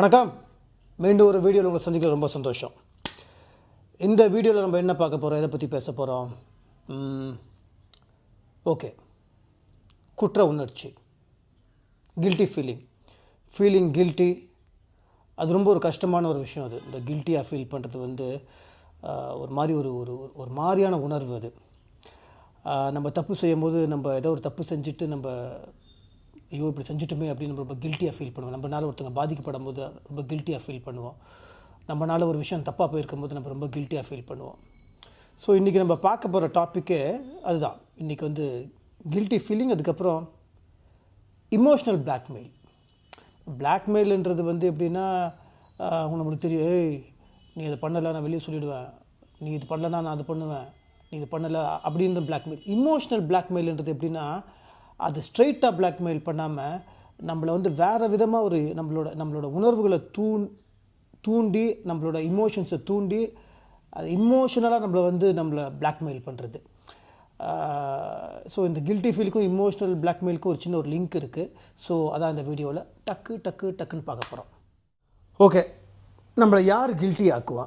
வணக்கம். மீண்டும் ஒரு வீடியோவில் உங்களை சந்திக்க ரொம்ப சந்தோஷம். இந்த வீடியோவில் நம்ம என்ன பார்க்க போகிறோம் எதை பற்றி பேச போகிறோம் ஓகே. குற்ற உணர்ச்சி. கில்ட்டி ஃபீலிங் ஃபீலிங் கில்ட்டி அது ரொம்ப ஒரு கஷ்டமான ஒரு விஷயம் அது. இந்த கில்ட்டியாக ஃபீல் பண்ணுறது வந்து ஒரு மாதிரி ஒரு ஒரு ஒரு- மாதிரியான உணர்வு அது. நம்ம தப்பு செய்யும்போது நம்ம ஏதோ ஒரு தப்பு செஞ்சுட்டு நம்ம ஐயோ இப்படி செஞ்சுட்டுமே அப்படின்னு நம்ம ரொம்ப கில்ட்டியாக ஃபீல் பண்ணுவோம். நம்மனால ஒருத்தங்க பாதிக்கப்படும் போது ரொம்ப கில்ட்டியாக ஃபீல் பண்ணுவோம். நம்மனால ஒரு விஷயம் தப்பாக போயிருக்கும் போது நம்ம ரொம்ப கில்ட்டியாக ஃபீல் பண்ணுவோம். ஸோ இன்றைக்கி நம்ம பார்க்க போகிற டாப்பிக்கே அதுதான். இன்றைக்கி வந்து கில்ட்டி ஃபீலிங் அதுக்கப்புறம் இமோஷ்னல் பிளாக்மெயில் பிளாக்மெயில்ன்றது வந்து எப்படின்னா ஆஹ், நம்மளுக்கு தெரியும் ஏய் நீ இதை பண்ணலை நான் வெளியே சொல்லிவிடுவேன் நீ இது பண்ணலைன்னா நான் அது பண்ணுவேன். நீ இது பண்ணலை அப்படின்ற பிளாக்மெயில் இமோஷ்னல் பிளாக்மெயில்ன்றது எப்படின்னா அது ஸ்ட்ரெயிட்டாக பிளாக்மெயில் பண்ணாமல் நம்மளை வந்து வேறு விதமாக ஒரு நம்மளோட நம்மளோட உணர்வுகளை தூண் தூண்டி நம்மளோட இமோஷன்ஸை தூண்டி அது இமோஷனலாக நம்மளை வந்து நம்மளை பிளாக்மெயில் பண்ணுறது ஸோ இந்த கில்ட்டி ஃபீலுக்கும் இமோஷனல் பிளாக்மெயிலுக்கும் ஒரு சின்ன ஒரு லிங்க் இருக்குது ஸோ அதான் இந்த வீடியோவில் டக்கு டக்கு டக்குன்னு பார்க்க போகிறோம் ஓகே நம்மளை யார் கில்ட்டி ஆக்குவா?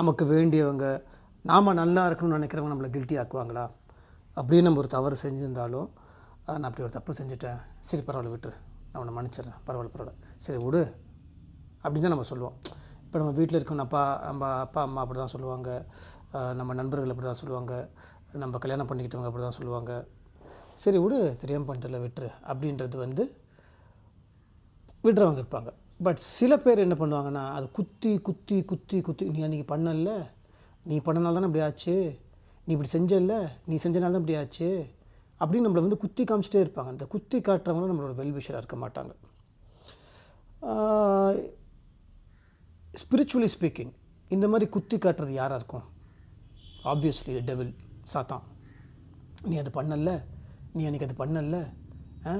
நமக்கு வேண்டியவங்க நாம் நல்லா இருக்கணும்னு நினைக்கிறவங்க நம்மளை கில்ட்டி ஆக்குவாங்களா? அப்படியே நம்ம ஒரு தவறு செஞ்சுருந்தாலும் நான் அப்படி ஒரு தப்பு செஞ்சுட்டேன். சரி பரவாயில்ல விட்டுரு நான் உன்னை மன்னிச்சிடுறேன். பரவாயில்ல பரவாயில்ல. சரி விடு. அப்படின்னு தான் நம்ம சொல்லுவோம். இப்போ நம்ம வீட்டில் இருக்கவங்க அப்பா நம்ம அப்பா அம்மா அப்படி தான் சொல்லுவாங்க நம்ம நண்பர்கள் அப்படி தான் சொல்லுவாங்க. நம்ம கல்யாணம் பண்ணிக்கிட்டவங்க அப்படி தான் சொல்லுவாங்க. சரி விடு. தெரியாமல் பண்ணிட்டல விட்டுரு. அப்படின்றது வந்து விடுறவங்க இருப்பாங்க. பட் சில பேர் என்ன பண்ணுவாங்கன்னா அது குத்தி குத்தி குத்தி குத்தி நீ அன்றைக்கி பண்ணல? நீ பண்ணனால தானே இப்படி ஆச்சு? நீ இப்படி செஞ்சல நீ செஞ்சனால தான் இப்படி ஆச்சு அப்படின்னு நம்மளை வந்து குத்தி காமிச்சிட்டே இருப்பாங்க. அந்த குத்தி காட்டுறவங்க நம்மளோட வெல்விஷராக இருக்க மாட்டாங்க. ஸ்பிரிச்சுவலி ஸ்பீக்கிங் இந்த மாதிரி குத்தி காட்டுறது யாராக இருக்கும்? ஆப்வியஸ்லி டெவில் சாத்தான். நீ அது பண்ணல நீ அன்றைக்கி அது பண்ணல ஆ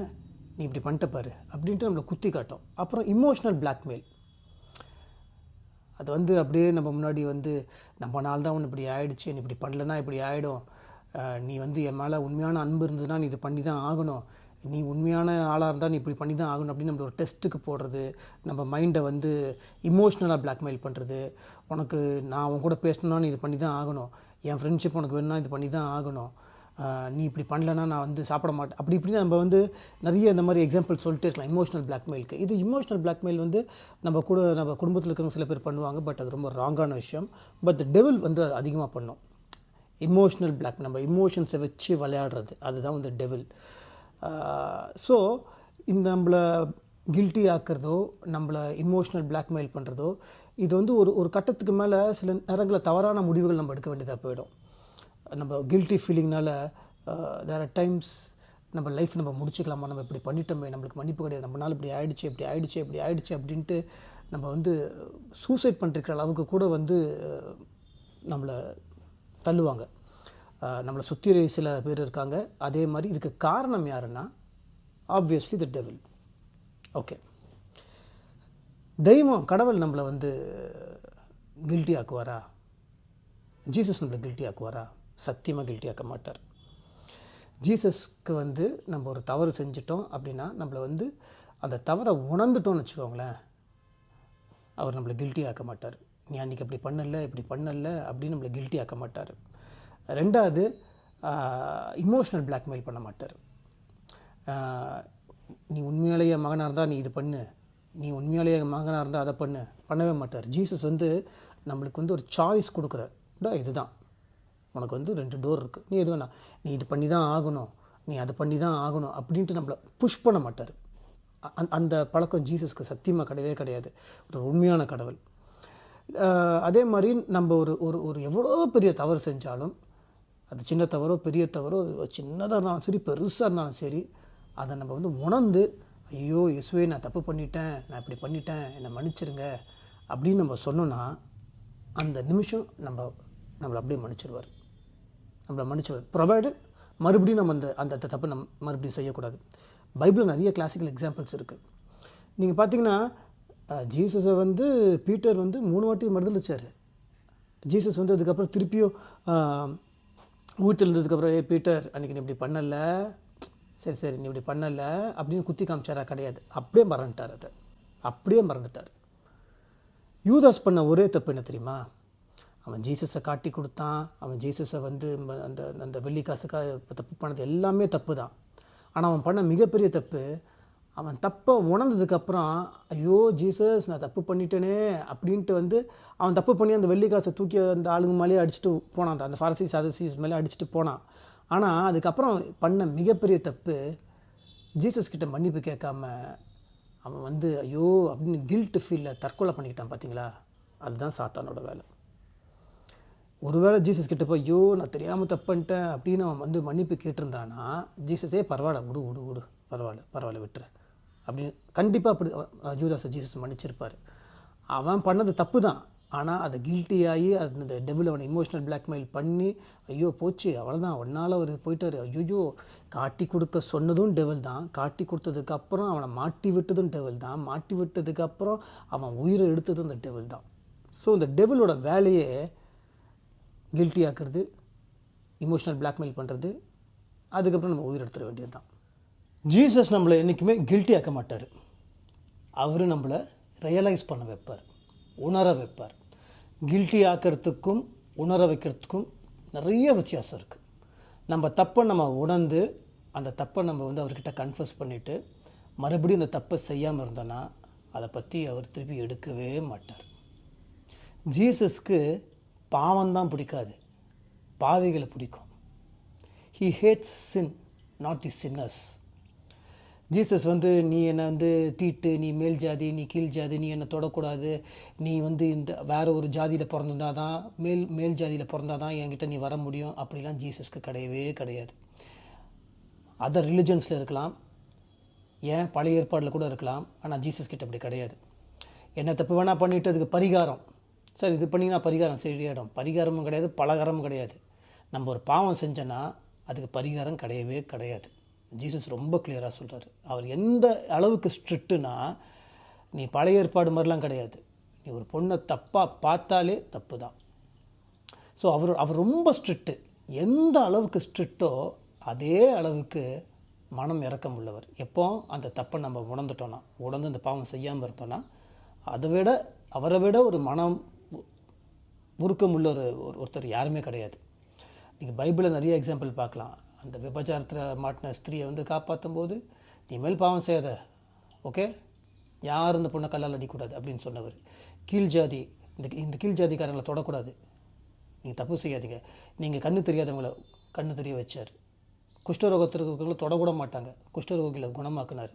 நீ இப்படி பண்ணிட்ட பாரு அப்படின்ட்டு நம்மளை குத்தி காட்டும். அப்புறம் இமோஷ்னல் பிளாக்மெயில் அது வந்து அப்படியே நம்ம முன்னாடி வந்து நம்ம நாள் தான் ஒன்று இப்படி ஆயிடுச்சு நீ இப்படி பண்ணலன்னா இப்படி ஆகிடும் நீ வந்து என் மேலே உண்மையான அன்பு இருந்ததுன்னா நீ இது பண்ணி தான் ஆகணும். நீ உண்மையான ஆளாக இருந்தால் நீ இப்படி பண்ணி தான் ஆகணும் அப்படின்னு நம்ம ஒரு டெஸ்ட்டுக்கு போடுறது நம்ம மைண்டை வந்து இமோஷ்னலாக பிளாக்மெயில் பண்ணுறது உனக்கு நான் அவன் கூட பேசணும்னா நீ இது பண்ணி தான் ஆகணும். என் ஃப்ரெண்ட்ஷிப் உனக்கு வேணும்னா இது பண்ணி தான் ஆகணும். நீ இப்படி பண்ணலன்னா நான் வந்து சாப்பிட மாட்டேன். அப்படி இப்படி நம்ம வந்து நிறைய இந்த மாதிரி எக்ஸாம்பிள் சொல்லிட்டே இருக்கலாம். இமோஷனல் பிளாக்மெயிலுக்கு இது இமோஷனல் பிளாக்மெயில் வந்து நம்ம கூட நம்ம குடும்பத்தில் இருக்கிறவங்க சில பேர் பண்ணுவாங்க பட் அது ரொம்ப ராங்கான விஷயம். பட் டெவில் வந்து அது அதிகமாக பண்ணும். இமோஷ்னல் பிளாக் நம்ம இமோஷன்ஸை வச்சு விளையாடுறது. அதுதான் வந்து டெவில் ஸோ இந்த நம்மளை கில்ட்டி ஆக்கிறதோ நம்மளை இமோஷ்னல் பிளாக்மெயில் பண்ணுறதோ இது வந்து ஒரு ஒரு கட்டத்துக்கு மேலே சில நேரங்களில் தவறான முடிவுகள் நம்ம எடுக்க வேண்டியதாக போயிடும். நம்ம கில்ட்டி ஃபீலிங்னால தேர் ஆர் டைம்ஸ் நம்ம லைஃப் நம்ம முடிச்சுக்கலாமா? நம்ம இப்படி பண்ணிட்டோமே நம்மளுக்கு மன்னிப்பு கிடையாது. நம்மளால் இப்படி ஆயிடுச்சு இப்படி ஆயிடுச்சு இப்படி ஆயிடுச்சு அப்படின்ட்டு நம்ம வந்து சூசைட் பண்ணிருக்கிற அளவுக்கு கூட வந்து uh, uh, நம்மளை தள்ளுவாங்க. நம்மளை சுற்றி சில பேர் இருக்காங்க. அதே மாதிரி இதுக்கு காரணம் யாருன்னா ஆப்வியஸ்லி த டெவில் ஓகே தெய்வம் கடவுள் நம்மளை வந்து கில்ட்டி ஆக்குவாரா? ஜீசஸ் நம்மளை கில்ட்டி ஆக்குவாரா? சத்தியமாக கில்ட்டி ஆக்க மாட்டார். ஜீசஸ்க்கு வந்து நம்ம ஒரு தவறு செஞ்சிட்டோம் அப்படின்னா நம்மளை வந்து அந்த தவறை உணர்ந்துட்டோம்னு வச்சுக்கோங்களேன் அவர் நம்மளை கில்ட்டி ஆக்க மாட்டார். நீ அன்றைக்கி அப்படி பண்ணலை இப்படி பண்ணலை அப்படின்னு நம்மளை கில்ட்டி ஆக்க மாட்டார். ரெண்டாவது இமோஷ்னல் பிளாக்மெயில் பண்ண மாட்டார். நீ உண்மையாலேயே மகனாக இருந்தால் நீ இது பண்ணு. நீ உண்மையாலேயே மகனாக இருந்தால் அதை பண்ணு. பண்ணவே மாட்டார். ஜீசஸ் வந்து நம்மளுக்கு வந்து ஒரு சாய்ஸ் கொடுக்குற தான் இதுதான். உனக்கு வந்து ரெண்டு டோர் இருக்குது நீ எது வேணா நீ இது பண்ணி தான் ஆகணும் நீ அதை பண்ணி தான் ஆகணும் அப்படின்ட்டு நம்மளை புஷ் பண்ண மாட்டார். அந் அந்த பழக்கம் ஜீசஸ்க்கு சத்தியமாக கிடையவே கிடையாது. ஒரு உண்மையான கடவுள். அதே மாதிரி நம்ம ஒரு ஒரு ஒரு எவ்வளோ பெரிய தவறு செஞ்சாலும் அது சின்ன தவறோ பெரிய தவறோ அது சின்னதாக இருந்தாலும் சரி பெருசாக இருந்தாலும் சரி அதை நம்ம வந்து உணர்ந்து ஐயோ இயேசுவே நான் தப்பு பண்ணிட்டேன் நான் இப்படி பண்ணிட்டேன் என்னை மன்னிச்சிருங்க அப்படின்னு நம்ம சொன்னோன்னா அந்த நிமிஷம் நம்ம நம்மளை அப்படியே மன்னிச்சிடுவார் நம்மளை மன்னிச்சிடுவார் ப்ரொவைடட் மறுபடியும் நம்ம அந்த அந்த தப்பை நம்ம மறுபடியும் செய்யக்கூடாது. பைபிளில் நிறைய கிளாசிக்கல் எக்ஸாம்பிள்ஸ் இருக்குது நீங்கள் பார்த்தீங்கன்னா ஜீசஸை வந்து பீட்டர் வந்து மூணு வாட்டி மறுதளிச்சார். ஜீசஸ் வந்து அதுக்கப்புறம் திருப்பியும் வீட்டில் இருந்ததுக்கப்புறம் ஏ பீட்டர் அன்றைக்கி நீ இப்படி பண்ணலை. சரி சரி நீ இப்படி பண்ணலை. அப்படின்னு குத்தி காமிச்சாரா? கிடையாது. அப்படியே மறந்துட்டார் அதை. அப்படியே மறந்துட்டார். யூதாஸ் பண்ண ஒரே தப்பு என்ன தெரியுமா? அவன் ஜீசஸை காட்டி கொடுத்தான். அவன் ஜீசஸை வந்து ம- அந்த அந்த வெள்ளி காசுக்காக தப்பு பண்ணது எல்லாமே தப்பு தான். ஆனால் அவன் பண்ண மிகப்பெரிய தப்பு அவன் தப்பை உணர்ந்ததுக்கப்புறம் ஐயோ ஜீசஸ் நான் தப்பு பண்ணிட்டேனே அப்படின்ட்டு வந்து அவன் தப்பு பண்ணி அந்த வெள்ளி காசை தூக்கி அந்த ஆளுங்க மேலேயே அடிச்சுட்டு போனான். அந்த- ஃபாரசி சதசீஸ் மேலே அடிச்சுட்டு போனான். ஆனால் அதுக்கப்புறம் பண்ண மிகப்பெரிய தப்பு ஜீசஸ் கிட்ட மன்னிப்பு கேட்காம அவன் வந்து ஐயோ அப்படின்னு கில்ட்டு ஃபீலில் தற்கொலை பண்ணிக்கிட்டான் பார்த்தீங்களா அதுதான் சாத்தானோட வேலை. ஒருவேளை ஜீசஸ் கிட்ட போய் ஐயோ நான் தெரியாமல் தப்புன்ட்டேன் அப்படின்னு அவன் வந்து மன்னிப்பு கேட்டிருந்தானா ஜீசஸே பரவாயில்ல விடு விடு விடு பரவாயில்ல பரவாயில்ல விட்டுரு அப்படின்னு கண்டிப்பாக அப்படி ஜூதாஸை ஜீசஸ் மன்னிச்சிருப்பார். அவன் பண்ணது தப்பு தான். ஆனால் அதை கில்ட்டி ஆகி அந்த டெவில் அவனை இமோஷனல் பிளாக்மெயில் பண்ணி ஐயோ போச்சு அவ்வளோதான் ஒன்றால் அவர் போயிட்டார். ஐயோ காட்டி கொடுக்க சொன்னதும் டெவில் தான். காட்டி கொடுத்ததுக்கப்புறம் அவனை மாட்டி விட்டதும் டெவில் தான். மாட்டி விட்டதுக்கப்புறம் அவன் உயிரை எடுத்ததும் அந்த டெவில் தான். ஸோ இந்த டெவிலோட வேலையே கில்ட்டி ஆக்கிறது இமோஷனல் பிளாக்மெயில் பண்ணுறது அதுக்கப்புறம் நம்ம உயிர் எடுத்துட வேண்டியது தான் ஜீசஸ் நம்மளை என்றைக்குமே கில்ட்டி ஆக்க மாட்டார். அவர் நம்மளை ரியலைஸ் பண்ண வைப்பார் உணர வைப்பார். கில்ட்டி ஆக்கிறதுக்கும் உணர வைக்கிறதுக்கும் நிறைய வித்தியாசம் இருக்குது நம்ம தப்பை நம்ம உணர்ந்து அந்த தப்பை நம்ம வந்து அவர்கிட்ட கன்ஃபஸ் பண்ணிவிட்டு மறுபடியும் அந்த தப்பை செய்யாமல் இருந்தோன்னா அதை பற்றி அவர் திருப்பி எடுக்கவே மாட்டார். ஜீசஸ்க்கு பாவம்தான் பிடிக்காது. பாவிகளை பிடிக்கும். He hates sin not the sinners Jesus வந்து நீ என்னை வந்து தீட்டு நீ மேல் ஜாதி நீ கீழ் ஜாதி நீ என்னை தொடக்கூடாது. நீ வந்து இந்த வேறு ஒரு ஜாதியில் பிறந்திருந்தா தான் மேல் மேல் ஜாதியில் பிறந்தா தான் என்கிட்ட நீ வர முடியும். அப்படிலாம் ஜீசஸ்க்கு கிடையவே கிடையாது. அதர் ரிலிஜன்ஸில் இருக்கலாம். ஏன்? பழைய ஏற்பாடில் கூட இருக்கலாம். ஆனால் ஜீசஸ் கிட்ட அப்படி கிடையாது. என்ன தப்பு வேணால் பண்ணிவிட்டு அதுக்கு பரிகாரம். சரி இது பண்ணிங்கன்னா பரிகாரம் சரியாயிடும் பரிகாரமும் கிடையாது பலகாரமும் கிடையாது. நம்ம ஒரு பாவம் செஞ்சோன்னா அதுக்கு பரிகாரம் கிடையவே கிடையாது. ஜீசஸ் ரொம்ப கிளியராக சொல்கிறார் அவர் எந்த அளவுக்கு ஸ்ட்ரிக்ட்டுனா நீ பழைய ஏற்பாடு மாதிரிலாம் கிடையாது. நீ ஒரு பொண்ணை தப்பாக பார்த்தாலே தப்பு தான். ஸோ அவர் அவர் ரொம்ப ஸ்ட்ரிக்ட்டு எந்த அளவுக்கு ஸ்ட்ரிக்ட்டோ அதே அளவுக்கு மனம் இறக்கம் உள்ளவர். எப்போ? அந்த தப்பை நம்ம உணர்ந்துட்டோன்னா உணர்ந்து அந்த பாவம் செய்யாமல் இருந்தோன்னா அதை விட அவரை விட ஒரு மனம் முறுக்கம் உள்ள ஒரு ஒருத்தர் யாருமே கிடையாது. நீங்கள் பைபிளில் நிறைய எக்ஸாம்பிள் பார்க்கலாம். அந்த விபச்சாரத்தில் மாட்டின ஸ்திரியை வந்து காப்பாற்றும் போது நீ மேல் பாவம் செய்யாத ஓகே யாரும் இந்த பொண்ணை கல்லால் அடிக்கூடாது அப்படின்னு சொன்னவர். கீழ் ஜாதி இந்த இந்த கீழ் ஜாதிக்காரங்களை தொடக்கூடாது. நீங்கள் தப்பு செய்யாதீங்க. நீங்கள் கண்ணு தெரியாதவங்கள கண்ணு தெரிய வச்சார். குஷ்டரோகத்திற்கு தொடக்கூட மாட்டாங்க. குஷ்டரோகிகளை குணமாக்குனார்.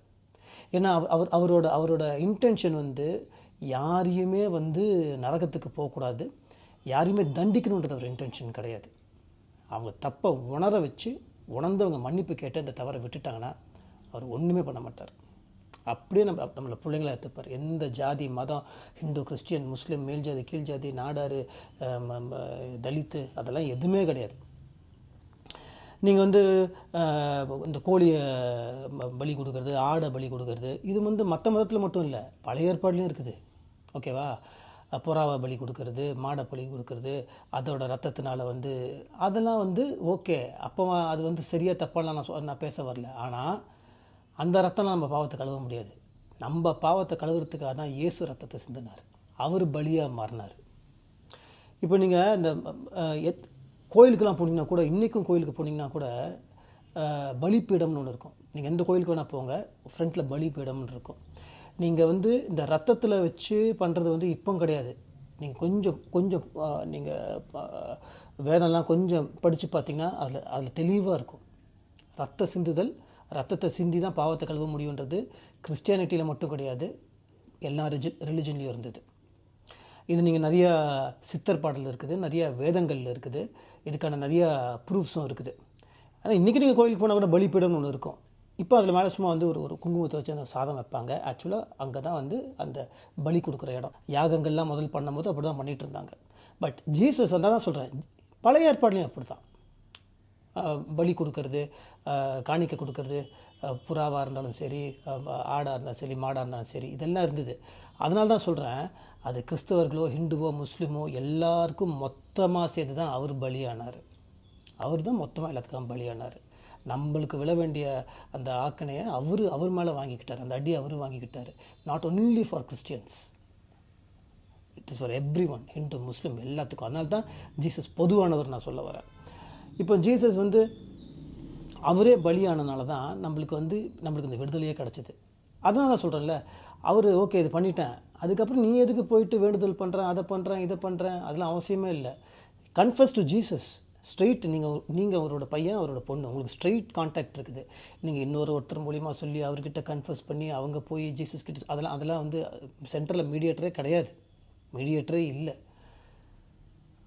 ஏன்னா அவர் அவர் அவரோட அவரோட இன்டென்ஷன் வந்து யாரையுமே வந்து நரகத்துக்கு போகக்கூடாது. யாரையுமே தண்டிக்கணுன்றது அவர் இன்டென்ஷன் கிடையாது. அவங்க தப்பை உணர வச்சு உணர்ந்தவங்க மன்னிப்பு கேட்டு அந்த தவறை விட்டுட்டாங்கன்னா அவர் ஒன்றுமே பண்ண மாட்டார். அப்படியே நம்ம நம்மளை பிள்ளைங்கள எடுத்துப்பார் எந்த ஜாதி மதம் ஹிந்து கிறிஸ்டியன் முஸ்லீம் மேல் ஜாதி கீழ் ஜாதி நாடார் தலித்து அதெல்லாம் எதுவுமே கிடையாது. நீங்கள் வந்து இந்த கோழியை பலி கொடுக்கறது ஆடை பலி கொடுக்கறது இது வந்து மற்ற மதத்தில் மட்டும் இல்லை பழைய ஏற்பாடுலையும் இருக்குது. ஓகேவா? புறாவை பலி கொடுக்கறது மாடை பலி கொடுக்கறது அதோட ரத்தத்தினால வந்து அதெல்லாம் வந்து ஓகே. அப்போ அது வந்து சரியாக தப்பாலாம் நான் நான் பேச வரல. ஆனால் அந்த ரத்தம்லாம் நம்ம பாவத்தை கழுவ முடியாது. நம்ம பாவத்தை கழுவுறதுக்காக தான் இயேசு ரத்தத்தை சிந்தினார். அவர் பலியாக மாறினார். இப்போ நீங்கள் இந்த எத் கோயிலுக்கெல்லாம் போனீங்கன்னா கூட இன்றைக்கும் கோயிலுக்கு போனீங்கன்னா கூட பலிப்பீடம்னு ஒன்று இருக்கும். நீங்கள் எந்த கோயிலுக்கு வேணால் போங்க. ஃப்ரண்ட்டில் பலிப்பீடம்னு இருக்கும். நீங்கள் வந்து இந்த ரத்தத்தில் வச்சு பண்ணுறது வந்து இப்போ கிடையாது. நீங்கள் கொஞ்சம் கொஞ்சம் நீங்கள் வேதம்லாம் கொஞ்சம் படித்து பார்த்தீங்கன்னா அதில் அதில் தெளிவாக இருக்கும். ரத்த சிந்துதல் ரத்தத்தை சிந்தி தான் பாவத்தை கழுவ முடியுன்றது கிறிஸ்டியானிட்டியில் மட்டும் கிடையாது. எல்லா ரிஜி ரிலிஜன்லேயும் இருந்தது. இது நீங்கள் நிறையா சித்தர் பாடல் இருக்குது நிறையா வேதங்கள்ல இருக்குது. இதுக்கான நிறையா ப்ரூஃப்ஸும் இருக்குது. ஆனால் இன்றைக்கி நீங்கள் கோயிலுக்கு போனால் கூட பலிப்பீடம்னு ஒன்று இருக்கும். இப்போ அதில் மேலே சும்மா வந்து ஒரு ஒரு குங்குமத்தை வச்சு அந்த சாதம் வைப்பாங்க. ஆக்சுவலாக அங்கே தான் வந்து அந்த பலி கொடுக்குற இடம். யாகங்கள்லாம் முதல் பண்ணும்போது அப்படி தான் பண்ணிகிட்டு இருந்தாங்க. பட் ஜீசஸ் வந்தால் தான் சொல்கிறேன் பழைய ஏற்பாடுலையும் அப்படி தான் பலி கொடுக்கறது காணிக்க கொடுக்கறது புறாவாக இருந்தாலும் சரி ஆடாக இருந்தாலும் சரி மாடாக இருந்தாலும் சரி இதெல்லாம் இருந்தது. அதனால தான் சொல்கிறேன் அது கிறிஸ்தவர்களோ ஹிந்துவோ முஸ்லீமோ எல்லாருக்கும் மொத்தமாக சேர்ந்து தான் அவர் பலியானார். அவர் தான் மொத்தமாக எல்லாத்துக்கும் பலியானார். நம்மளுக்கு விழ வேண்டிய அந்த ஆக்கணையை அவர் அவர் மேலே வாங்கிக்கிட்டார். அந்த அடி அவர் வாங்கிக்கிட்டார். Not only for Christians it is for everyone Hindu Muslim எல்லாத்துக்கும். அதனால தான் ஜீசஸ் பொதுவானவர் நான் சொல்ல வரேன். இப்போ ஜீசஸ் வந்து அவரே பலியானனால தான் நம்மளுக்கு வந்து நம்மளுக்கு இந்த விடுதலையே கிடச்சிது. அதான் நான் சொல்கிறேன்ல அவர் ஓகே இது பண்ணிட்டேன். அதுக்கப்புறம் நீ எதுக்கு போயிட்டு வேண்டுதல் பண்ணுறேன் அதை பண்ணுறேன் இதை பண்ணுறேன் அதெல்லாம் அவசியமே இல்லை. கன்ஃபஸ் டு ஜீசஸ் ஸ்ட்ரெயிட் நீங்கள் நீங்கள் அவரோட பையன் அவரோட பொண்ணு. உங்களுக்கு ஸ்ட்ரெயிட் கான்டாக்ட் இருக்குது. நீங்கள் இன்னொரு ஒருத்தர் மூலிமா சொல்லி அவர்கிட்ட கன்ஃபர்ஸ் பண்ணி அவங்க போய் ஜீசஸ் கிட்ட அதெல்லாம் அதெல்லாம் வந்து சென்டரில் மீடியேட்டரே கிடையாது. மீடியேட்டரே இல்லை.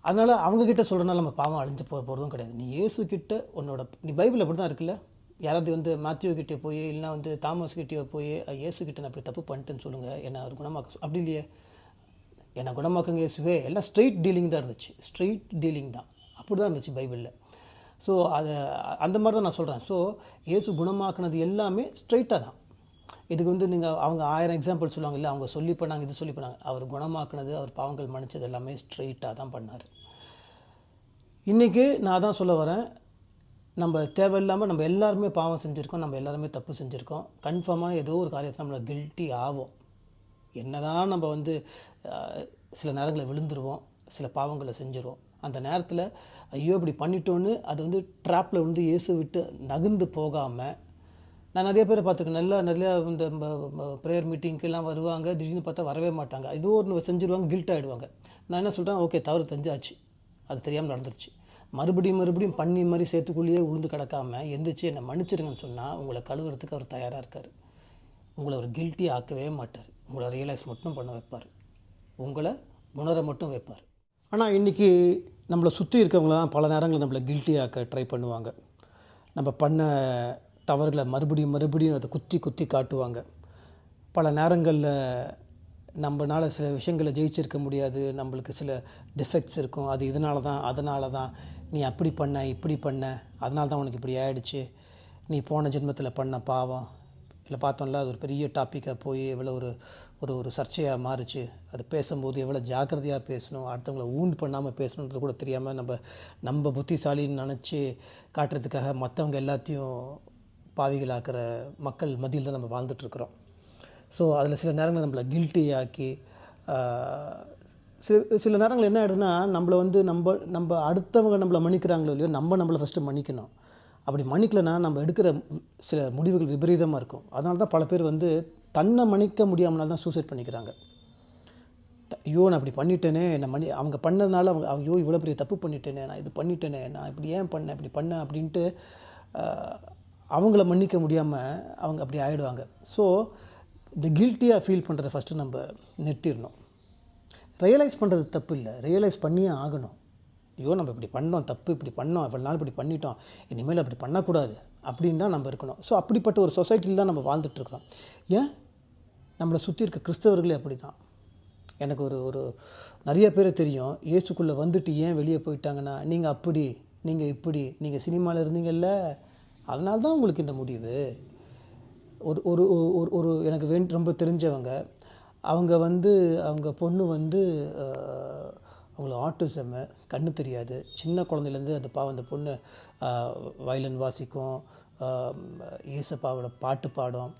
அதனால் அவங்கக்கிட்ட சொல்கிறனால நம்ம பாவம் அழிஞ்சு போக போகிறதும் கிடையாது. நீ இயேசு கிட்ட உன்னோட நீ பைபிள் அப்படி தான் இருக்குல்ல? யாராவது வந்து மேத்யூ கிட்டே போய் இல்லைனா வந்து தாமஸ் கிட்டேயோ போய் இயேசு கிட்ட நான் அப்படி தப்பு பண்ணிட்டேன்னு சொல்லுங்கள் என்ன அவர் குணமாக்க அப்படி இல்லையே. என்னை குணமாக்குங்க இயேசுவே. எல்லாம் ஸ்ட்ரெயிட் டீலிங் தான் இருந்துச்சு. ஸ்ட்ரெயிட் டீலிங் தான். அப்படி தான் இருந்துச்சு பைபிளில். ஸோ அதை அந்த மாதிரி தான் நான் சொல்கிறேன் ஸோ இயேசு குணமாக்குனது எல்லாமே ஸ்ட்ரைட்டாக தான். இதுக்கு வந்து நீங்கள் அவங்க ஆயிரம் எக்ஸாம்பிள் சொல்லுவாங்க இல்லை அவங்க சொல்லி பண்ணாங்க இது சொல்லி பண்ணாங்க. அவர் குணமாக்குனது அவர் பாவங்கள் மன்னிச்சது எல்லாமே ஸ்ட்ரைட்டாக தான் பண்ணார். இன்றைக்கி நான் தான் சொல்ல வரேன். நம்ம தேவையில்லாமல் நம்ம எல்லாருமே பாவம் செஞ்சுருக்கோம் நம்ம எல்லாருமே தப்பு செஞ்சுருக்கோம். கன்ஃபார்மாக ஏதோ ஒரு காரியத்தில் நம்மளை கில்ட்டி ஆகும் என்னதான் நம்ம வந்து சில நேரங்களில் விழுந்துருவோம் சில பாவங்களை செஞ்சுருவோம். அந்த நேரத்தில் ஐயோ இப்படி பண்ணிட்டோன்னு அது வந்து ட்ராப்பில் வந்து இயேசு விட்டு நகுந்து போகாமல் நான் நிறைய பேரை பார்த்துருக்கேன். நல்லா நிறையா இந்த ப்ரேயர் மீட்டிங்க்கெல்லாம் வருவாங்க திடீர்னு பார்த்தா வரவே மாட்டாங்க. ஏதோ ஒன்று செஞ்சுருவாங்க கில்ட் ஆகிடுவாங்க நான் என்ன சொல்கிறேன் ஓகே தவறு தெரிஞ்சாச்சு. அது தெரியாமல் நடந்துருச்சு. மறுபடியும் மறுபடியும் பண்ணி மாதிரி சேர்த்துக்குள்ளேயே உளுந்து கிடக்காம எந்திரிச்சு என்னை மன்னிச்சிருங்கன்னு சொன்னால் உங்களை கழுவுறதுக்கு அவர் தயாராக இருக்கார். உங்களை அவர் கில்ட்டி ஆக்கவே மாட்டார். உங்களை ரியலைஸ் மட்டும் பண்ண வைப்பார். உங்களை உணர மட்டும் வைப்பார். ஆனால் இன்றைக்கி நம்மளை சுற்றி இருக்கவங்களாம் பல நேரங்களில் நம்மளை கில்ட்டியாக்க ட்ரை பண்ணுவாங்க. நம்ம பண்ண தவறுகளை மறுபடியும் மறுபடியும் அதை குத்தி குத்தி காட்டுவாங்க. பல நேரங்களில் நம்மனால சில விஷயங்களை ஜெயிச்சிருக்க முடியாது. நம்மளுக்கு சில டிஃபெக்ட்ஸ் இருக்கும். அது இதனால தான் அதனால தான் நீ அப்படி பண்ண இப்படி பண்ண. அதனால தான் உனக்கு இப்படி ஆயிடுச்சு. நீ போன ஜென்மத்தில் பண்ண பாவம். இல்லை பார்த்தோம்ல அது ஒரு பெரிய டாப்பிக்காக போய் எவ்வளோ ஒரு ஒரு ஒரு சர்ச்சையாக மாறுச்சு. அது பேசும்போது எவ்வளோ ஜாக்கிரதையாக பேசணும் அடுத்தவங்கள ஊண்டு பண்ணாமல் பேசணுன்றது கூட தெரியாமல் நம்ம நம்ம புத்திசாலின்னு நினச்சி காட்டுறதுக்காக மற்றவங்க எல்லாத்தையும் பாவிகளாக்குற மக்கள் மத்தியில் தான் நம்ம வாழ்ந்துட்டுருக்குறோம் ஸோ அதில் சில நேரங்களில் நம்மளை கில்ட்டி ஆக்கி சில சில நேரங்கள் என்ன ஆகிடுதுன்னா நம்மளை வந்து நம்ம நம்ம அடுத்தவங்க நம்மளை மன்னிக்கிறாங்களோ இல்லையோ நம்ம நம்மளை ஃபஸ்ட்டு மன்னிக்கணும். அப்படி மன்னிக்கலைன்னா நம்ம எடுக்கிற சில முடிவுகள் விபரீதமாக இருக்கும். அதனால தான் பல பேர் வந்து தன்னை மன்னிக்க முடியாமனால தான் சூசைட் பண்ணிக்கிறாங்க. த- ஐயோ நான் இப்படி பண்ணிட்டேனே நான் மணி அவங்க பண்ணதுனால அவங்க ஐயோ இவ்வளோ பெரிய தப்பு பண்ணிட்டேனே நான் இது பண்ணிட்டேனே நான் இப்படி ஏன் பண்ணேன் இப்படி பண்ணேன் அப்படின்ட்டு அவங்கள மன்னிக்க முடியாமல் அவங்க அப்படி ஆகிடுவாங்க ஸோ இந்த கில்ட்டியாக ஃபீல் பண்ணுறதை ஃபஸ்ட்டு நம்ம நிறுத்திடணும். ரியலைஸ் பண்ணுறது தப்பு இல்லை. ரியலைஸ் பண்ணியே ஆகணும். ஐயோ நம்ம இப்படி பண்ணோம் தப்பு இப்படி பண்ணோம் இவ்வளோ நாள் இப்படி பண்ணிட்டோம் இனிமேல் அப்படி பண்ணக்கூடாது அப்படின்னு தான் நம்ம இருக்கணும். ஸோ அப்படிப்பட்ட ஒரு சொசைட்டியில் தான் நம்ம வாழ்ந்துட்டுருக்கோம் ஏன்? நம்மளை சுற்றி இருக்க கிறிஸ்தவர்களே அப்படி தான் எனக்கு ஒரு ஒரு நிறைய பேர் தெரியும். இயேசுக்குள்ளே வந்துட்டு ஏன் வெளியே போயிட்டாங்கன்னா நீங்கள் அப்படி நீங்கள் இப்படி நீங்கள் சினிமாவில் இருந்தீங்கல்ல? அதனால தான் உங்களுக்கு இந்த முடிவு. ஒரு ஒரு ஒரு ஒரு எனக்கு வேண்டி ரொம்ப தெரிஞ்சவங்க அவங்க வந்து அவங்க பொண்ணு வந்து அவங்களுக்கு ஆட்டிசம்மு கண்ணு தெரியாது. சின்ன குழந்தையிலேருந்து அந்த பாவம் அந்த பொண்ணு வயலின் வாசிக்கும் இயேசப்பாவோட பாட்டு பாடும்.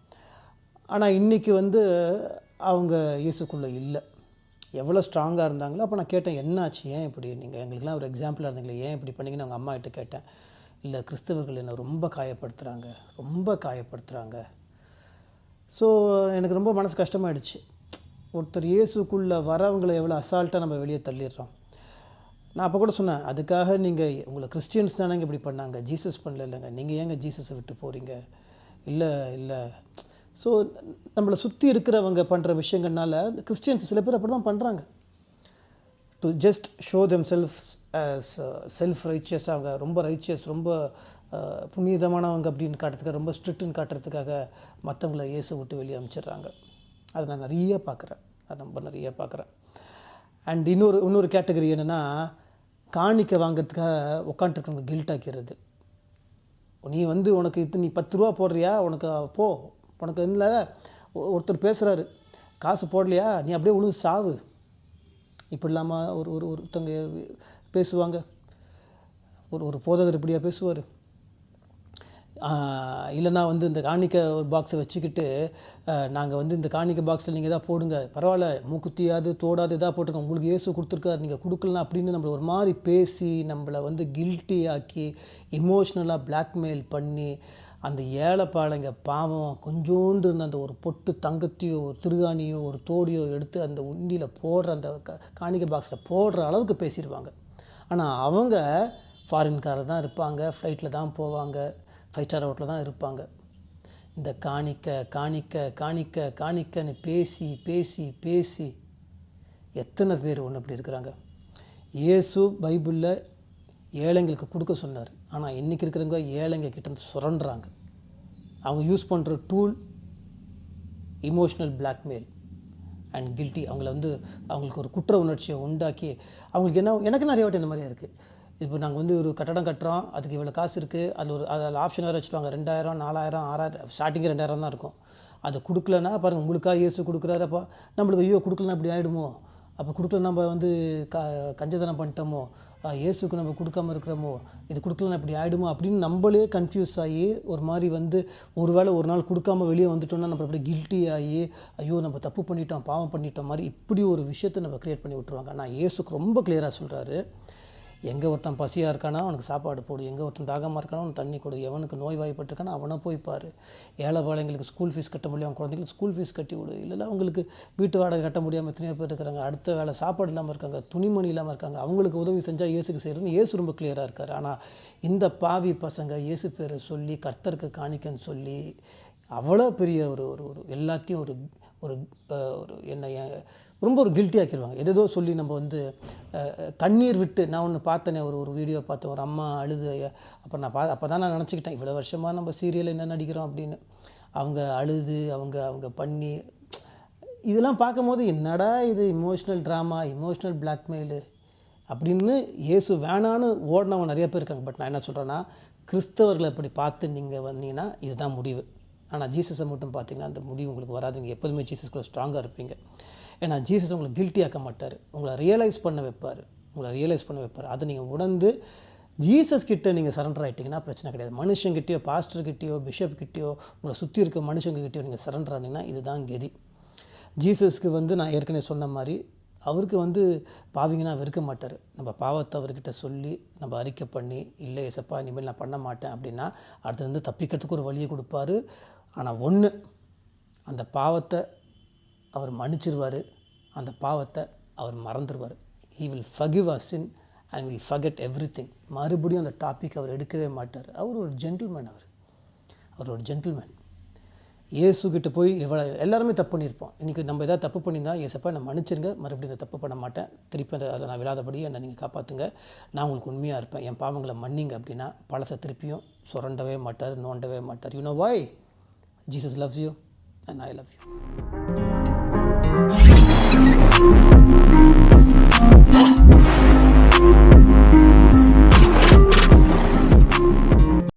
ஆனால் இன்றைக்கி வந்து அவங்க இயேசுக்குள்ளே இல்லை. எவ்வளோ ஸ்ட்ராங்காக இருந்தாங்களோ அப்போ நான் கேட்டேன் என்னாச்சு? ஏன் இப்படி? நீங்கள் எங்களுக்கெல்லாம் ஒரு எக்ஸாம்பிளாக இருந்தீங்களே ஏன் இப்படி பண்ணீங்கன்னு அவங்க அம்மா கிட்ட கேட்டேன். இல்லை கிறிஸ்தவர்கள் என்னை ரொம்ப காயப்படுத்துகிறாங்க ரொம்ப காயப்படுத்துகிறாங்க ஸோ எனக்கு ரொம்ப மனசு கஷ்டமாயிடுச்சு. ஒருத்தர் இயேசுக்குள்ளே வரவங்களை எவ்வளோ அசால்ட்டாக நம்ம வெளியே தள்ளிடுறோம். நான் அப்போ கூட சொன்னேன் அதுக்காக நீங்கள் உங்களை கிறிஸ்டியன்ஸ் தானேங்க இப்படி பண்ணாங்க ஜீசஸ் பண்ணல இல்லைங்க. நீங்கள் ஏங்க ஜீசஸை விட்டு போகிறீங்க இல்லை இல்லை. ஸோ நம்மளை சுற்றி இருக்கிறவங்க பண்ணுற விஷயங்கள்னால கிறிஸ்டியன்ஸ் சில பேர் அப்படி தான் பண்ணுறாங்க to just show them self self righteous அவங்க ரொம்ப ரைச்சியஸ் ரொம்ப uh, புனிதமானவங்க அப்படின்னு காட்டுறதுக்காக ரொம்ப ஸ்ட்ரிக்ட்னு காட்டுறதுக்காக மற்றவங்கள இயேசு விட்டு வெளியே அமைச்சிடுறாங்க. அதை நான் நிறைய பார்க்குறேன். அதை ரொம்ப நிறைய பார்க்குறேன். அண்ட் இன்னொரு இன்னொரு கேட்டகரி என்னென்னா காணிக்கை வாங்குறதுக்காக உட்காந்துருக்கவங்க கில்ட் ஆக்கிறது நீ வந்து உனக்கு இது நீ பத்து ரூபா போடுறியா? உனக்கு போ. உனக்கு இல்லை ஒருத்தர் பேசுகிறாரு காசு போடலையா? நீ அப்படியே உழுது சாவு. இப்படி இல்லாமல் ஒரு ஒரு ஒருத்தவங்க பேசுவாங்க. ஒரு ஒரு போதகர் இப்படியா பேசுவார். இல்லைனா வந்து இந்த காணிக்கை ஒரு பாக்ஸை வச்சுக்கிட்டு நாங்கள் வந்து இந்த காணிக்க பாக்ஸில் நீங்கள் எதாவது போடுங்க. பரவாயில்ல மூக்குத்தியாவது தோடாது எதாவது போட்டுருங்க உங்களுக்கு ஏசு கொடுத்துருக்காரு நீங்கள் கொடுக்கலாம் அப்படின்னு நம்மளை ஒரு மாதிரி பேசி நம்மளை வந்து கில்ட்டி ஆக்கி இமோஷ்னலாக பிளாக்மெயில் பண்ணி அந்த ஏழைப்பாளைங்க பாவம் கொஞ்சோண்டு இருந்த அந்த ஒரு பொட்டு தங்கத்தையோ ஒரு திருகாணியோ ஒரு தோடியோ எடுத்து அந்த உண்டியில் போடுற அந்த க காணிக்கை பாக்ஸில் போடுற அளவுக்கு பேசிடுவாங்க ஆனால் அவங்க ஃபாரின்காரர் தான் இருப்பாங்க ஃப்ளைட்டில் தான் போவாங்க ஃபைவ் ஸ்டார் ஹோட்டலில் தான் இருப்பாங்க. இந்த காணிக்க காணிக்க காணிக்க காணிக்கன்னு பேசி பேசி பேசி எத்தனை பேர் ஒன்று அப்படி இருக்கிறாங்க? இயேசு பைபிளில் ஏழைங்களுக்கு கொடுக்க சொன்னார். ஆனால் இன்றைக்கி இருக்கிறவங்க ஏழைங்க கிட்டே சுரண்டுறாங்க. அவங்க யூஸ் பண்ணுற tool emotional blackmail and guilty அவங்கள வந்து அவங்களுக்கு ஒரு குற்ற உணர்ச்சியை உண்டாக்கி அவங்களுக்கு என்ன எனக்கு நிறைய வாட்டி இந்த மாதிரியே இருக்குது இப்போ நாங்கள் வந்து ஒரு கட்டடம் கட்டுறோம் அதுக்கு இவ்வளோ காசு இருக்குது அதில் ஒரு அதில் ஆப்ஷன் வேறு வச்சுருவாங்க ரெண்டாயிரம் நாலாயிரம் ஆறாயிரம் ஸ்டார்டிங்கே ரெண்டாயிரம் தான் இருக்கும். அது கொடுக்கலன்னா பாருங்கள் உங்களுக்காக இயேசு கொடுக்குறாரப்பா நம்மளுக்கு ஐயோ கொடுக்கலன்னா இப்படி ஆகிடுமோ அப்போ கொடுக்கல நம்ம வந்து க கஞ்சதனம் பண்ணிட்டோமோ? இயேசுக்கு நம்ம கொடுக்காம இருக்கிறோமோ? இது கொடுக்கலாம் இப்படி ஆகிடுமோ அப்படின்னு நம்மளே கன்ஃபியூஸ் ஆகி ஒரு மாதிரி வந்து ஒரு வேளை ஒரு நாள் கொடுக்காம வெளியே வந்துட்டோம்னா நம்ம அப்படியே கில்ட்டி ஆகி ஐயோ நம்ம தப்பு பண்ணிட்டோம் பாவம் பண்ணிட்டோம் மாதிரி இப்படி ஒரு விஷயத்தை நம்ம க்ரியேட் பண்ணி விட்ருவாங்க நான் இயேசுக்கு ரொம்ப கிளியராக சொல்கிறாரு எங்கே ஒருத்தன் பசியாக இருக்கானா அவனுக்கு சாப்பாடு போடு. எங்கே ஒருத்தன் தாகமாக இருக்கானா அவனுக்கு தண்ணி கொடு. எவனுக்கு நோய் வாய்ப்பட்டிருக்கானா அவனை போய் பாரு. ஏழை பாளையங்களுக்கு ஸ்கூல் ஃபீஸ் கட்ட முடியாமல் குழந்தைங்களுக்கு ஸ்கூல் ஃபீஸ் கட்டி விடு இல்லைல்ல அவங்களுக்கு வீட்டு வாடகை கட்ட முடியாமல் எத்தனையோ பேர் இருக்கிறாங்க. அடுத்த வேலை சாப்பாடு இல்லாமல் இருக்காங்க துணிமணி இல்லாமல் இருக்காங்க. அவங்களுக்கு உதவி செஞ்சால் இயேசுக்கு செய்கிறதுன்னு இயேசு ரொம்ப கிளியராக இருக்கார். ஆனால் இந்த பாவி பசங்க இயேசு பேரை சொல்லி கர்த்தருக்கு காணிக்கன்னு சொல்லி அவ்வளோ பெரிய ஒரு ஒரு ஒரு எல்லாத்தையும் ஒரு ஒரு ஒரு என்ன ரொம்ப ஒரு கில்ட்டி ஆக்கிடுவாங்க எதோ சொல்லி நம்ம வந்து கண்ணீர் விட்டு நான் ஒன்று பார்த்தேனே ஒரு ஒரு வீடியோ பார்த்தேன் ஒரு அம்மா அழுது அப்போ நான் பா அப்போ தான் நான் நினச்சிக்கிட்டேன் இவ்வளோ வருஷமாக நம்ம சீரியல் என்ன நடிக்கிறோம் அப்படின்னு. அவங்க அழுது அவங்க அவங்க பண்ணி இதெல்லாம் பார்க்கும்போது என்னடா இது இமோஷ்னல் ட்ராமா இமோஷ்னல் பிளாக்மெயிலு அப்படின்னு இயேசு வேணான்னு ஓடினவங்க நிறைய பேர் இருக்காங்க. பட் நான் என்ன சொல்கிறேன்னா கிறிஸ்தவர்களை இப்படி பார்த்து நீங்கள் வந்தீங்கன்னா இதுதான் முடிவு. ஆனால் ஜீசஸை மட்டும் பார்த்தீங்கன்னா அந்த முடிவு உங்களுக்கு வராது நீங்கள் எப்போதுமே ஜீசஸ்குள்ளே ஸ்ட்ராங்காக இருப்பீங்க. ஏன்னா ஜீசஸ் உங்களை கில்ட்டி ஆக்க மாட்டார். உங்களை ரியலைஸ் பண்ண வைப்பார். உங்களை ரியலைஸ் பண்ண வைப்பார். அதை நீங்கள் உணர்ந்து ஜீசஸ் கிட்டே நீங்கள் சரண்டர் ஆகிட்டிங்கன்னா பிரச்சனை கிடையாது. மனுஷங்கிட்டயோ பிஷப் பிஷப்கிட்டயோ உங்களை சுற்றி இருக்க மனுஷங்ககிட்டயோ நீங்கள் சரண்டர் ஆனீங்கன்னா இதுதான் கெதி. ஜீசஸ்க்கு வந்து நான் ஏற்கனவே சொன்ன மாதிரி அவருக்கு வந்து பாவிங்கன்னா வெறுக்க மாட்டார். நம்ம பாவத்தை அவர்கிட்ட சொல்லி நம்ம அறிக்கை பண்ணி இல்லை எசப்பா இனிமேல் நான் பண்ண மாட்டேன். அப்படின்னா அடுத்தது தப்பிக்கிறதுக்கு ஒரு வழியை கொடுப்பாரு. ஆனால் ஒன்று அந்த பாவத்தை அவர் மன்னிச்சிருவார் அந்த பாவத்தை அவர் மறந்துடுவார் he will forgive a sin and will forget everything மறுபடியும் அந்த டாபிக் அவர் எடுக்கவே மாட்டார். அவர் ஒரு ஜென்டில்மேன் அவர். அவர் ஒரு ஜென்டில்மேன் இயேசுக்கிட்ட போய் இவ்வளோ எல்லாருமே தப்பு பண்ணியிருப்போம். இன்றைக்கி நம்ம எதாவது தப்பு பண்ணியிருந்தால் ஏசப்பா நான் மன்னிச்சிருங்க. மறுபடியும் இந்த தப்பு பண்ண மாட்டேன். திருப்பி அந்த அதை நான் விழாதபடி என்னை நீங்கள் காப்பாற்றுங்க நான் உங்களுக்கு உண்மையாக இருப்பேன். என் பாவங்களை மன்னிங்க அப்படின்னா பழசை திருப்பியும் சுரண்டவே மாட்டார் நோண்டவே மாட்டார். You know why Jesus loves you, and I love you.